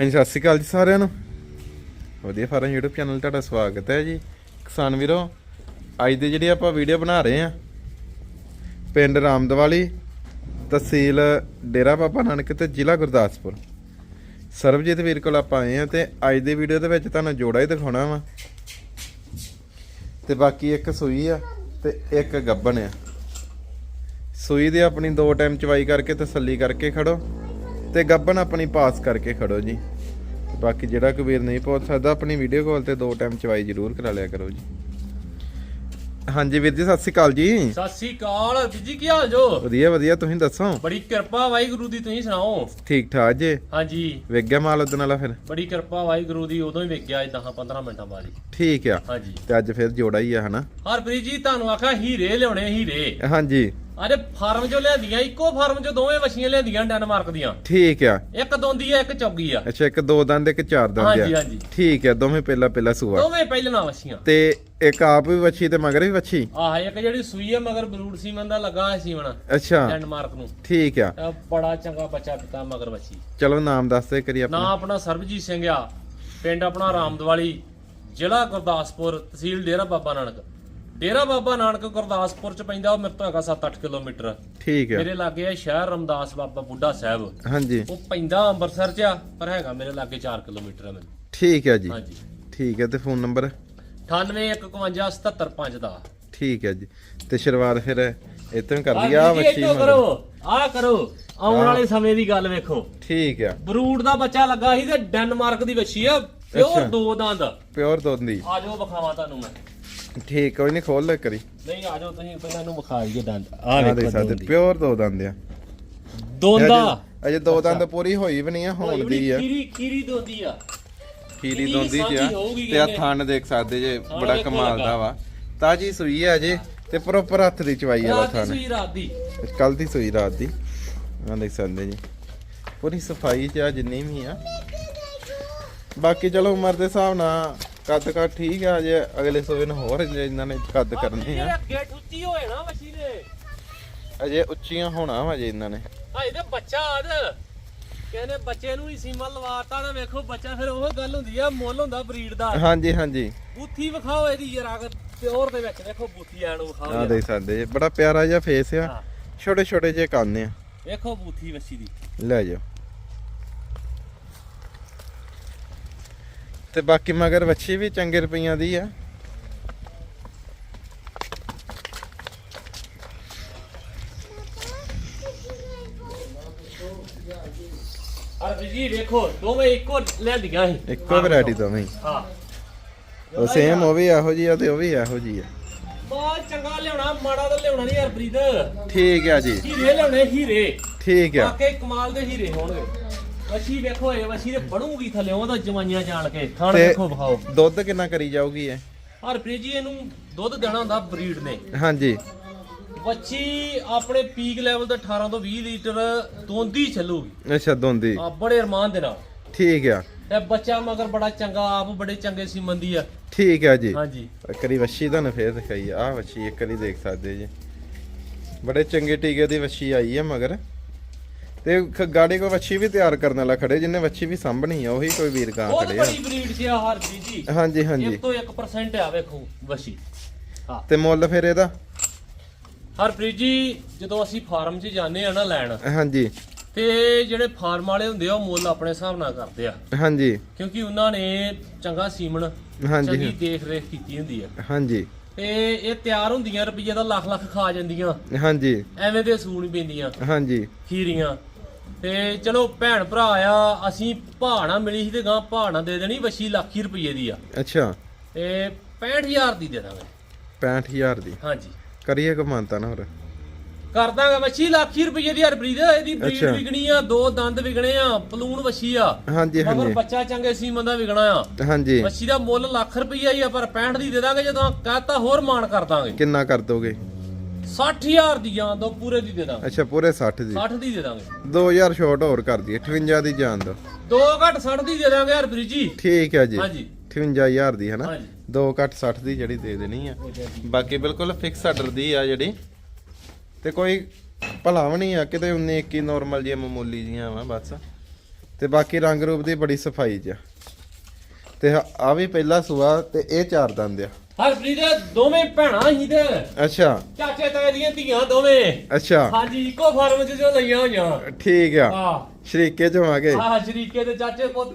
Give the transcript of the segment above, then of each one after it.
ਹਾਂਜੀ, ਸਤਿ ਸ਼੍ਰੀ ਅਕਾਲ ਜੀ ਸਾਰਿਆਂ ਨੂੰ। ਵਧੀਆ ਫਾਰਮ YouTube ਚੈਨਲ ਤੁਹਾਡਾ ਸਵਾਗਤ ਹੈ ਜੀ। ਕਿਸਾਨ ਵੀਰੋ, ਅੱਜ ਦੀ ਜਿਹੜੀ ਆਪਾਂ ਵੀਡੀਓ ਬਣਾ ਰਹੇ ਆ ਪਿੰਡ ਰਾਮਦਵਾਲੀ, ਤਹਿਸੀਲ ਡੇਰਾ ਬਾਬਾ ਨਾਨਕ ਤੇ ਜ਼ਿਲ੍ਹਾ ਗੁਰਦਾਸਪੁਰ। ਸਰਬਜੀਤ ਵੀਰ ਕੋਲ ਆਪਾਂ ਆਏ ਆ ਤੇ ਅੱਜ ਦੀ ਵੀਡੀਓ ਦੇ ਵਿੱਚ ਤੁਹਾਨੂੰ ਜੋੜਾ ਹੀ ਦਿਖਾਉਣਾ ਵਾ। ਤੇ ਬਾਕੀ ਇੱਕ ਸੂਈ ਆ ਤੇ ਇੱਕ ਗੱਬਣ ਆ। ਸੂਈ ਦੀ ਆਪਣੀ ਦੋ ਟਾਈਮ ਚਵਾਈ ਕਰਕੇ ਤਸੱਲੀ ਕਰਕੇ ਖੜੋ। ਤੇ ਗੱਬਨ ਆਪਣੀ ਪਾਸ ਕਰਕੇ ਖੜੋ ਜੀ। ਬਾਕੀ ਜਿਹੜਾ ਕੋਈ ਵੀਰ ਨਹੀਂ ਪਹੁੰਚ ਸਕਦਾ ਆਪਣੀ ਵੀਡੀਓ ਕਾਲ ਤੇ ਦੋ ਟਾਈਮ ਚਵਾਈ ਜ਼ਰੂਰ ਕਰਾ ਲਿਆ ਕਰੋ ਜੀ। ਹਾਂਜੀ ਵੀਰ ਜੀ ਸਤਿ ਸ਼੍ਰੀ ਅਕਾਲ ਜੀ। ਸਤਿ ਸ੍ਰੀ ਅਕਾਲ। ਵੀਰ ਜੀ ਕੀ ਹਾਲ ਜੋ ਵਧੀਆ ਵਧੀਆ ਤੁਸੀਂ ਦੱਸੋ? ਬੜੀ ਕਿਰਪਾ ਵਾਹਿਗੁਰੂ ਦੀ ਤੁਸੀਂ ਸੁਣਾਓ? ਠੀਕ ਠਾਕ ਜੇ। ਹਾਂਜੀ। ਵੇਖ ਗਿਆ ਮਾਲ ਉਦਣ ਵਾਲਾ ਫਿਰ? ਬੜੀ ਕਿਰਪਾ ਵਾਹਿਗੁਰੂ ਦੀ ਉਦੋਂ ਹੀ ਵੇਖਿਆ 10 15 ਮਿੰਟਾਂ ਬਾਅਦ ਹੀ। ਠੀਕ ਆ। ਹਾਂਜੀ। ਤੇ ਅੱਜ ਫਿਰ ਜੋੜਾ ਹੀ ਆ ਹਨਾ? ਹਰਪ੍ਰੀਤ ਜੀ ਤੁਹਾਨੂੰ ਆਖਿਆ ਹੀਰੇ ਲਿਆਉਣੇ ਹੀਰੇ। ਹਾਂਜੀ। ਅਰੇ ਫਾਰਮ ਚੋਂ ਲਿਆਂਦੀਆਂ ਇੱਕੋ ਫਾਰਮ ਚੋਂ ਦੋਵੇਂ ਵਛੀਆਂ ਲਿਆਂਦੀਆਂ ਡੈਨਮਾਰਕ ਦੀਆਂ। ਠੀਕ ਆ। ਇੱਕ ਦੋਂਦੀ ਆ ਇੱਕ ਚੌਗੀ ਆ। ਅੱਛਾ ਇੱਕ ਦੋ ਦੰਦ ਇੱਕ ਚਾਰ ਦੰਦ ਹਾਂਜੀ ਆ। ਹਾਂਜੀ ਠੀਕ ਆ ਦੋਵੇਂ ਪਹਿਲਾ ਪਹਿਲਾ ਸੂਆ। ਦੋਵੇਂ ਪਹਿਲਾਂ ਵਛੀਆਂ ਤੇ ਇੱਕ ਆਪ ਵੀ ਵੱਛੀ ਤੇ ਮਗਰ ਵੀ ਵੱਛੀ? ਆਹ ਇੱਕ ਜਿਹੜੀ ਸੂਈ ਆ ਮਗਰ ਬਰੂਡ ਸੀਮਨ ਦਾ ਲੱਗਾ ਹੈ ਸੀਮਨ। ਅੱਛਾ। ਡੈਨਮਾਰਕ ਨੂੰ। ਠੀਕ ਆ। ਬੜਾ ਚੰਗਾ ਬੱਚਾ ਦਿੱਤਾ ਮਗਰ ਵਛੀ। ਚਲੋ ਨਾਮ ਦੱਸ ਦੇ ਕਰੀ ਆਪਣਾ। ਆਪਣਾ ਸਰਬਜੀਤ ਸਿੰਘ ਆ। ਪਿੰਡ ਆਪਣਾ ਰਾਮਦਵਾਲੀ ਜ਼ਿਲ੍ਹਾ ਗੁਰਦਾਸਪੁਰ ਤਹਿਸੀਲ ਡੇਰਾ ਬਾਬਾ ਨਾਨਕ। ਡੇਰਾ ਬਾਬਾ ਨਾਨਕ ਗੁਰਦਾਸਪੁਰ ਚ ਪੈਂਦਾ ਉਹ ਮੇਰੇ ਤੋਂ ਹੈਗਾ 7-8 ਕਿਲੋਮੀਟਰ। ਠੀਕ ਆ ਮੇਰੇ ਲਾਗੇ ਆ ਸ਼ਹਿਰ ਰਮਦਾਸ ਬਾਬਾ ਬੁੱਢਾ ਸਾਹਿਬ। ਹਾਂਜੀ। ਉਹ ਪੈਂਦਾ ਅੰਮ੍ਰਿਤਸਰ ਚ ਆ ਪਰ ਹੈਗਾ ਮੇਰੇ ਲਾਗੇ 4 ਕਿਲੋਮੀਟਰ ਆ ਮੈਨੂੰ। ਠੀਕ ਆ ਜੀ। ਹਾਂਜੀ। ਠੀਕ ਹੈ ਤੇ ਫੋਨ ਨੰਬਰ? 98155775 ਦਾ। ਠੀਕ ਹੈ ਜੀ। ਤੇ ਸ਼ੁਰੂਆਤ ਫਿਰ ਇਤੋਂ ਕਰ ਲਈ ਆ ਮਗਰ ਕਰੋ ਆ ਕਰੋ। ਆਉਣ ਵਾਲੇ ਸਮੇਂ ਦੀ ਗੱਲ ਵੇਖੋ। ਠੀਕ ਆ ਬਰੂਡ ਦਾ ਬੱਚਾ ਲੱਗਾ ਸੀ ਤੇ ਡੈਨਮਾਰਕ ਦੀ ਵੱਛੀ ਆ ਪਿਓਰ। ਦੋ ਦੰਦ ਪਿਓਰ ਦੀ। ਆ ਜਾਓ ਵਿਖਾਵਾਂ ਤੁਹਾਨੂੰ ਮੈਂ। ਠੀਕ ਕੋਈ ਨਹੀਂ ਖੋਲ ਲੈ ਕਰੀ ਨਹੀਂ ਆ ਜਾਓ ਤੁਸੀਂ ਪਹਿਲਾਂ ਇਹਨੂੰ ਵਿਖਾ ਦਈਏ ਦੰਦ ਆ ਦੇਖ ਸਕਦੇ ਪਿਓਰ ਦੋ ਦੰਦ ਆ। ਦੋਂਦਾ? ਅਜੇ- ਅਜੇ ਦੋ ਦੰਦ ਪੂਰੀ ਹੋਈ ਵੀ ਨਹੀਂ ਆ ਹੋਣ ਦੀ ਆ। ਕੀਰੀ ਕੀਰੀ ਦੋਂਦੀ ਆ। ਖੀਰੀ ਦੋਂਦੀ ਚ ਆ। ਸਾਂਝੀ ਹੋਊਗੀ ਤੇ ਆ ਕਹਿੰਦੇ। ਥਣ ਦੇਖ ਸਕਦੇ ਜੇ ਥਣ ਬੜਾ ਵੇਖੋ ਕਮਾਲ ਲੱਗਾ। ਦਾ ਵਾ। ਤਾਜੀ ਸੂਈ ਆ ਅਜੇ ਤੇ ਪ੍ਰੋਪਰ ਹੱਥ ਦੀ ਚਵਾਈ ਵਾਲਾ ਰਾਤ ਦੀ ਥਣ। ਸੂਈ ਰਾਤ ਦੀ। ਕੱਲ ਦੀ ਸੂਈ ਰਾਤ ਦੀ। ਆ ਦੇਖ ਸਕਦੇ ਜੀ। ਪੂਰੀ ਸਫ਼ਾਈ ਚ ਆ ਜਿੰਨੀ ਵੀ ਆ। ਬਾਕੀ ਚਲੋ ਉਮਰ ਦੇ ਹਿਸਾਬ ਨਾਲ ਕੱਦ ਕੱਦ ਠੀਕ ਆ ਜੇ ਅਗਲੇ ਸੂਬੇ ਨੂੰ ਹੋਰ ਇਹਨਾਂ ਨੇ ਕੱਦ ਕਰਨੇ ਆ। ਅੱਗੇ ਠੁੱਤੀ ਹੋਏ ਨਾ ਮੱਛੀ ਨੇ ਅਜੇ ਉੱਚੀਆਂ ਹੋਣਾ ਵਾ ਜੇ ਇਹਨਾਂ ਨੇ। ਹਾਂ ਇਹਦੇ ਬੱਚਾ ਆਦ। ਕਹਿੰਦੇ ਬੱਚੇ ਨੂੰ ਹੀ ਸੀਮਾ ਲਵਾਤਾ ਤਾਂ ਵੇਖੋ ਬੱਚਾ ਫਿਰ ਉਹ ਗੱਲ ਹੁੰਦੀ ਆ ਮੁੱਲ ਹੁੰਦਾ ਬਰੀਡ ਦਾ। ਹਾਂਜੀ ਹਾਂਜੀ। ਬੂਥੀ ਵਿਖਾਓ ਇਹਦੀ ਜਰਾ ਪਿਓਰ ਦੇ ਵਿੱਚ ਦੇਖੋ ਬੂਥੀ ਆਣ ਨੂੰ ਵਿਖਾਓ ਆ ਸਕਦੇ ਜੀ ਬੜਾ ਪਿਆਰਾ ਜਿਹਾ ਫੇਸ ਆ। ਛੋਟੇ ਛੋਟੇ ਜਿਹੇ ਕੰਨ ਆ। ਵੇਖੋ ਬੂਥੀ ਵੱਛੀ ਦੀ। ਲੈ ਜਾਓ। ਤੇ ਬਾਕੀ ਮਗਰ ਵੱਛੀ ਵੀ ਚੰਗੇ ਰੁਪਈਆਂ ਦੀ ਆ। ਅਰ ਜੀ ਵੇਖੋ ਦੋਵੇਂ ਇੱਕੋ ਲੈਂਦੀਆਂ ਸੀ। ਇੱਕੋ ਵੈਰਾਈਟੀ ਦੋਵੇਂ ਹੀ। ਹਾਂ। ਉਹ ਸੇਮ ਉਹ ਵੀ ਇਹੋ ਜੀ ਆ ਤੇ ਉਹ ਵੀ ਇਹੋ ਜੀ ਆ। ਬਹੁਤ ਚੰਗਾ ਲਿਆਉਣਾ ਮਾੜਾ ਤਾਂ ਲਿਆਉਣਾ ਨਹੀਂ ਹਰਪ੍ਰੀਤ ਠੀਕ ਆ ਜੀ। ਹੀਰੇ ਲਿਆਉਣੇ ਹੀਰੇ। ਠੀਕ ਆ। ਵਾਕਈ ਕਮਾਲ ਦੇ ਹੀਰੇ ਹੋਣਗੇ। ਵਸ਼ੀ ਵੇਖੋ ਇਹ ਵਸ਼ੀ ਦੇ ਬਣੂਗੀ ਥੱਲੇ ਉਹਦਾ ਜਵਾਈਆਂ ਜਾਣ ਕੇ। ਥਣ ਤੇ ਵੇਖੋ ਵਿਖਾਓ। ਦੁੱਧ ਕਿੰਨਾ ਕਰੀ ਜਾਊਗੀ ਇਹ? ਹਰਪ੍ਰੀਤ ਜੀ ਇਹਨੂੰ ਦੁੱਧ ਦੇਣਾ ਹੁੰਦਾ ਬਰੀਡ ਨੇ। ਹਾਂਜੀ। ਵੱਛੀ ਆਪਣੇ ਪੀਕ ਲੈਵਲ ਤੇ 18 ਤੋਂ 20 ਲੀਟਰ ਦੋਂਦੀ ਚੱਲੂਗੀ। ਅੱਛਾ ਦੋਂਦੀ। ਆ ਬੜੇ ਅਰਮਾਨ ਦੇ ਨਾਲ। ਠੀਕ ਆ। ਤੇ ਬੱਚਾ ਮਗਰ ਬੜਾ ਚੰਗਾ ਆਪ ਬੜੇ ਚੰਗੇ ਸੀਮੰਦੀ ਆ। ਠੀਕ ਆ ਜੀ। ਹਾਂਜੀ। ਇੱਕ ਵਾਰੀ ਵੱਛੀ ਤੁਹਾਨੂੰ ਫੇਰ ਦਿਖਾਈ ਆ। ਵੱਛੀ ਇੱਕ ਵਾਰੀ ਦੇਖ ਸਕਦੇ ਜੀ। ਬੜੇ ਚੰਗੇ ਟੀਕੇ ਦੀ ਵੱਛੀ ਆਈ ਆ ਮਗਰ। ਤੇ ਗਾੜੀ ਕੋ ਵੱਛੀ ਵੀ ਤਿਆਰ ਕਰਨ ਵਾਲਾ ਖੜੇ ਜਿੰਨੇ ਵੱਛੀ ਵੀ ਸਾਂਭਣੀ ਆ ਉਹੀ ਕੋਈ ਵੀਰ ਗਾਂ ਬਹੁਤ ਖੜੇ ਆ। ਬੜੀ ਬਰੀਡ ਸੀ ਆ ਹਰਪ੍ਰੀਤ ਜੀ। ਹਾਂਜੀ ਹਾਂਜੀ। ਇੱਕ ਤੋਂ 1% ਆ ਵੇਖੋ ਵੱਛੀ। ਹਾਂ। ਤੇ ਮੁੱਲ ਫਿਰ ਇਹਦਾ? ਹਰਪ੍ਰੀਤ ਜੀ ਜਦੋਂ ਅਸੀਂ ਫਾਰਮ 'ਚ ਜਾਂਦੇ ਆ ਨਾ ਲੈਣ ਹਾਂਜੀ। ਤੇ ਜਿਹੜੇ ਫਾਰਮ ਵਾਲੇ ਹੁੰਦੇ ਆ ਉਹ ਮੁੱਲ ਆਪਣੇ ਹਿਸਾਬ ਨਾਲ ਕਰਦੇ ਆ। ਹਾਂਜੀ। ਕਿਉਂਕਿ ਉਹਨਾਂ ਨੇ ਚੰਗਾ ਸੀਮਨ ਹਾਂਜੀ। ਚੰਗੀ ਦੇਖ ਰੇਖ ਕੀਤੀ ਹੁੰਦੀ ਆ। ਹਾਂਜੀ। ਤੇ ਇਹ ਤਿਆਰ ਹੁੰਦੀਆਂ ਰੁਪਈਏ ਦਾ ਲੱਖ ਲੱਖ ਖਾ ਜਾਂਦੀਆਂ। ਹਾਂਜੀ। ਐਵੇਂ ਦੇ ਸੂਣ ਪੈਂਦੀਆਂ। ਹਾਂਜੀ। ਖੀਰੀਆਂ। ਤੇ ਚਲੋ ਭੈਣ ਭਰਾ ਆ ਅਸੀਂ ਭਾਣਾ ਮਿਲੀ ਸੀ ਤੇ ਗਾਂ ਭਾਣਾ ਦੇ ਦੇਣੀ ਵਸ਼ੀ ਲੱਖੀ ਰੁਪਈਏ ਦੀ ਆ। ਅੱਛਾ। ਤੇ 65000 ਦੀ ਦੇ ਦਾਂਗੇ। 65000 ਦੀ। ਹਾਂਜੀ। ਕਰੀਏ ਕੋ ਮਾਨਤਾ ਨਾ ਹੋਰ ਕਰ ਦਾਂਗੇ ਵਸ਼ੀ ਲੱਖੀ ਰੁਪਈਏ ਦੀ ਹਰਪ੍ਰੀਤ। ਇਹਦੀ ਬਰੀਡ। ਵਿਕਣੀ ਆ ਦੋ ਦੰਦ ਵਿਕਣੇ ਆ ਪਲੂਣ ਵਸ਼ੀ ਆ। ਹਾਂਜੀ ਮਗਰ ਹਾਂਜੀ। ਬੱਚਾ ਚੰਗੇ ਸੀਮਨ ਦਾ ਵਿਕਣਾ ਆ। ਹਾਂਜੀ। ਮੱਛੀ ਦਾ ਮੁੱਲ ਲੱਖ ਰੁਪਈਆ ਹੀ ਆ ਪਰ 65 ਦੀ ਦੇ ਦਾਂਗੇ ਜਦੋਂ ਕਹਤਾ ਹੋਰ ਮਾਨ ਕਰ ਦਾਂਗੇ। ਕਿੰਨਾ ਕਰ ਦੋਗੇ? 60000 ਦੀ ਜਾਨ ਦੋ ਪੂਰੇ ਦੀ ਦੇ ਦਾਂਗੇ। ਅੱਛਾ ਪੂਰੇ 60 ਦੀ। 60 ਦੀ ਦੇ ਦਾਂਗੇ। 2000 ਛੋਟ ਹੋਰ ਕਰ ਦਈਏ 58 ਦੀ ਜਾਨ ਦੋ ਦੋ ਘੱਟ 60 ਦੀ ਦੇ ਦਾਂਗੇ ਹਰਪ੍ਰੀਤ ਜੀ। ਠੀਕ ਹੈ ਜੀ। ਹਾਂਜੀ। 58000 ਦੀ ਹੈ ਨਾ ਹਾਂਜੀ। ਦੋ ਘੱਟ 60 ਦੀ ਜਿਹੜੀ ਦੇ ਦੇਣੀ ਆ। ਬਾਕੀ ਬਿਲਕੁਲ ਫਿਕਸ ਆਰਡਰ ਦੀ ਆ ਜਿਹੜੀ। ਤੇ ਕੋਈ ਭਲਾ ਵੀ ਨਹੀਂ ਆ ਕਿਤੇ 19 21 ਨਾਰਮਲ ਜਿਹੀਆਂ ਮਾਮੂਲੀ ਜੀਆਂ ਵਾ ਬਸ। ਤੇ ਬਾਕੀ ਰੰਗ ਰੂਪ ਦੀ ਬੜੀ ਸਫ਼ਾਈ ਚ ਆ। ਤੇ ਆ ਵੀ ਪਹਿਲਾ ਸੂਆ ਤੇ ਇਹ ਚਾਰ ਦੰਦ ਆ। ਹਰਪ੍ਰੀਤ ਦੋਵੇਂ ਭੈਣਾਂ ਹੀ ਤੇ। ਅੱਛਾ। ਚਾਚੇ ਤਾਏ ਦੀਆਂ ਧੀਆਂ ਦੋਵੇਂ। ਅੱਛਾ। ਹਾਂਜੀ ਇੱਕੋ ਫਾਰਮ 'ਚ ਜੋ ਲਈਆਂ ਹੋਈਆਂ। ਠੀਕ ਆ। ਆ ਸ਼ਰੀਕੇ ਚ ਆਵਾਂਗੇ ਆ ਸ਼ਰੀਕੇ ਦੇ ਚਾਚੇ ਪੁੱਤ।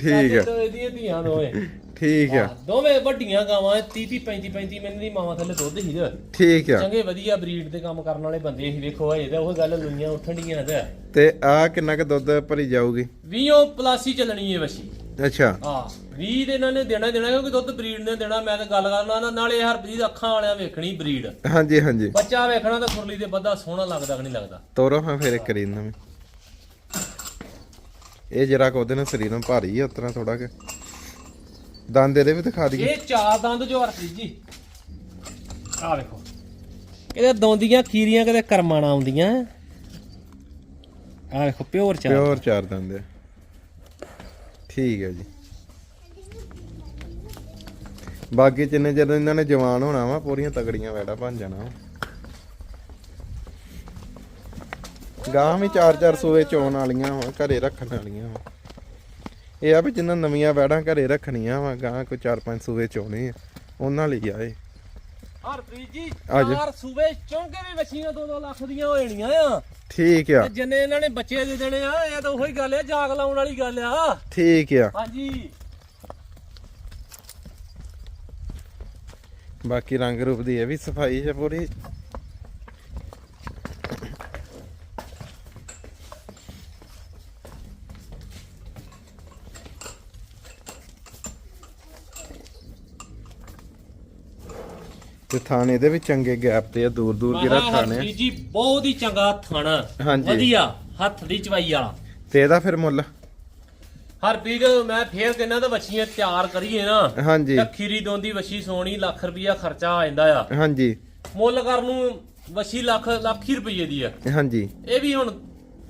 ਠੀਕ ਆ। ਚਾਚੇ ਦੀਆਂ ਧੀਆਂ ਦੋਵੇਂ। ਠੀਕ ਆ। ਹਾਂ, ਦੋਵੇਂ ਵੱਡੀਆਂ ਗਾਵਾਂ 30 30 35 35 ਮਿੰਟ ਦੀ ਮਾਵਾਂ ਥੱਲੇ ਦੁੱਧ ਹੀ ਤੇ। ਠੀਕ ਆ। ਚੰਗੇ ਵਧੀਆ ਬਰੀਡ ਦੇ ਕੰਮ ਕਰਨ ਵਾਲੇ ਬੰਦੇ ਸੀ ਵੇਖੋ ਹਜੇ ਤਾਂ ਉਹ ਗੱਲ ਲੁਈਆਂ ਉੱਠਣ ਡੀਆਂ ਤੇ। ਤੇ ਆ ਕਿੰਨਾ ਕੁ ਦੁੱਧ ਭਰੀ ਜਾਊਗੀ? 20 ਪਲੱਸ ਹੀ ਚੱਲਣੀ ਹੈ ਵਸ਼ੀ ਅੱਛਾ। ਆ 20 ਦੇ ਇਹਨਾਂ ਨੇ ਦੇਣਾ ਹੀ ਦੇਣਾ ਕਿਉਂਕਿ ਦੁੱਧ ਬਰੀਡ ਨੇ ਦੇਣਾ ਮੈਂ ਤਾਂ ਗੱਲ ਕਰਨਾ ਨਾ- ਨਾਲੇ ਹਰਪ੍ਰੀਤ ਅੱਖਾਂ ਵਾਲਿਆਂ ਵੇਖਣੀ ਬਰੀਡ। ਹਾਂਜੀ ਹਾਂਜੀ। ਬੱਚਾ ਵੇਖਣਾ ਤਾਂ ਖੁਰਲੀ ਦੇ ਬੱਦਾ ਸੋਹਣਾ ਲੱਗਦਾ ਕਿ ਨਹੀਂ ਲੱਗਦਾ? ਤੋਰੋ ਹਾਂ ਫਿਰ ਇੱਕ ਕਰੀ ਨਵੇਂ ਇਹ ਜਰਾ ਕੋ ਉਹਦੇ ਨਾਲ ਸਰੀਰੋਂ ਭਾਰੀ ਆ ਉਤਰਾ ਥੋੜਾ ਕਿ। ਦੰਦ ਇਹਦੇ ਵੀ ਦਿਖਾ ਦਈਏ। ਇਹ ਚਾਰ ਦੰਦ ਜੋ ਹਰਪ੍ਰੀਤ ਜੀ। ਆ ਵੇਖੋ। ਇਹਦੇ ਦੋਂਦੀਆਂ ਖੀਰੀਆਂ ਕਦੇ ਕਰਮਾਂ ਨਾਲ ਆਉਂਦੀਆਂ। ਆ ਵੇਖੋ ਪਿਓਰ ਚਾਰ। ਪਿਓਰ ਚਾਰ ਦੰਦ ਆ। ਠੀਕ ਹੈ ਜੀ। ਬਾਕੀ ਜਿੰਨੇ ਜਦੋਂ ਇਹਨਾਂ ਨੇ ਜਵਾਨ ਹੋਣਾ ਵਾ, ਪੂਰੀਆਂ ਤਗੜੀਆਂ ਵੈੜਾ ਬਣ ਜਾਣਾ ਵਾ। ਗਾਂ ਵੀ ਚਾਰ ਚਾਰ ਸੂਏ ਚੋਣ ਵਾਲੀਆਂ ਵਾ, ਘਰੇ ਰੱਖਣ ਵਾਲੀਆਂ ਵਾ। ਇਹ ਆ ਵੀ ਜਿੰਨਾਂ ਨਵੀਆਂ ਵੈੜਾਂ ਘਰੇ ਰੱਖਣੀਆਂ ਵਾ ਗਾਂ ਕੋਈ ਚਾਰ ਪੰਜ ਸੂਏ ਚੋਣੇ ਆ, ਉਹਨਾਂ ਲਈ ਆਏ ਹਰਪ੍ਰੀਤ ਜੀ ਆ ਜਾ। ਚਾਰ ਸੂਬੇ ਚੌਂਕੇ ਵੀ ਵਛੀਆਂ 2-2 ਲੱਖ ਦੀਆਂ ਹੋ ਜਾਣੀਆਂ ਆ। ਠੀਕ ਆ। ਤੇ ਜਿੰਨੇ ਇਹਨਾਂ ਨੇ ਬੱਚੇ ਦੇ ਦੇਣੇ ਆ ਇਹ ਤਾਂ ਉਹੀ ਗੱਲ ਆ ਜਾਗ ਲਾਉਣ ਵਾਲੀ ਗੱਲ ਆ। ਠੀਕ ਆ। ਹਾਂਜੀ। ਬਾਕੀ ਰੰਗ ਰੂਪ ਦੀ ਇਹ ਵੀ ਸਫ਼ਾਈ ਹੈ ਪੂਰੀ। ਤੇ ਥਾਣੇ ਦੇ ਵੀ ਚੰਗੇ ਗੈਪ ਤੇ ਆ ਦੂਰ ਦੂਰ ਜਿਹੜਾ ਥਾਣੇ ਆ। ਜੀ ਬਹੁਤ ਹੀ ਚੰਗਾ ਥਾਣਾ ਹਾਂਜੀ। ਵਧੀਆ ਹੱਥ ਦੀ ਚਵਾਈ ਵਾਲਾ। ਤੇ ਇਹਦਾ ਫਿਰ ਮੁੱਲ? ਹਰਪ੍ਰੀਤ ਮੈਂ ਫੇਰ ਕਹਿੰਦਾ ਤਾਂ ਵਛੀਆਂ ਤਿਆਰ ਕਰੀਏ ਨਾ। ਹਾਂਜੀ। ਤਾਂ ਖੀਰੀ ਦੋਂਦੀ ਵਛੀ ਸੋਣੀ ਲੱਖ ਰੁਪਈਆ ਖਰਚਾ ਆ ਜਾਂਦਾ ਆ। ਹਾਂਜੀ। ਮੁੱਲ ਕਰਨ ਨੂੰ ਵਛੀ ਲੱਖ ਲੱਖ ਹੀ ਰੁਪਈਏ ਦੀ ਆ। ਹਾਂਜੀ। ਇਹ ਵੀ ਹੁਣ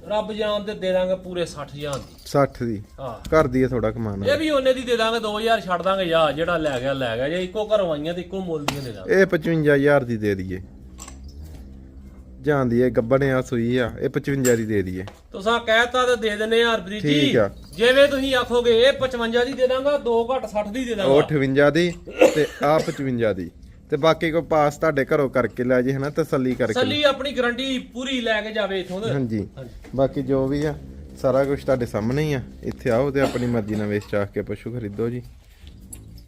ਰੱਬ ਜਾਣ ਤੇ ਦੇ ਦਾਂਗੇ ਪੂਰੇ 60 ਹਜ਼ਾਰ ਦੀ। 60 ਦੀ। ਹਾਂ। ਘਰ ਦੀ ਥੋੜਾ ਕਮਾਣਾ ਇਹ ਵੀ ਉਹਨੇ ਦੀ ਦੇ ਦਾਂਗੇ 2000 ਛੱਡ ਦਾਂਗੇ ਯਾ ਜਿਹੜਾ ਲੈ ਗਿਆ ਲੈ ਗਿਆ। ਜੇ ਇੱਕੋ ਘਰੋਂ ਆਈਆਂ ਤੇ ਇੱਕੋ ਮੁੱਲ ਦੀਆਂ ਦੇ ਦਾਂਗੇ। ਇਹ 55000 ਦੀ ਦੇ ਦਈਏ। ਜਾਂਦੀ ਹੈ ਗੱਬਣ ਆ ਸੂਈ ਆ ਇਹ 55 ਦੀ ਦੇ ਦਈਏ। ਤੁਸੀਂ ਕਹਿਤਾ ਤਾਂ ਦੇ ਦਿੰਨੇ ਆ ਹਰਪ੍ਰੀਤ ਜੀ। ਠੀਕ ਆ। ਜਿਵੇਂ ਤੁਸੀਂ ਆਖੋਗੇ ਇਹ 55 ਦੀ ਦੇ ਦਾਂਗਾ 2 ਘੱਟ 60 ਦੀ ਦੇ ਦਾਂਗਾ। 58 ਦੀ ਤੇ ਆ 55 ਦੀ। ਤੇ ਬਾਕੀ ਕੋ ਪਾਸ ਤੁਹਾਡੇ ਘਰੋਂ ਕਰਕੇ ਲੈ ਜੇ ਹਨਾ ਤਸੱਲੀ ਕਰਕੇ ਸੱਲੀ ਆਪਣੀ ਗਰੰਟੀ ਪੂਰੀ ਲੈ ਕੇ ਜਾਵੇ ਇਥੋਂ ਦੇ ਹਾਂਜੀ। ਹਾਂਜੀ। ਬਾਕੀ ਜੋ ਵੀ ਆ ਸਾਰਾ ਕੁਝ ਤੁਹਾਡੇ ਸਾਹਮਣੇ ਹੀ ਆ। ਇੱਥੇ ਆਓ ਤੇ ਆਪਣੀ ਮਰਜ਼ੀ ਨਾਲ ਵੇਚ ਚਾਹ ਕੇ ਪਸ਼ੂ ਖਰੀਦੋ ਜੀ।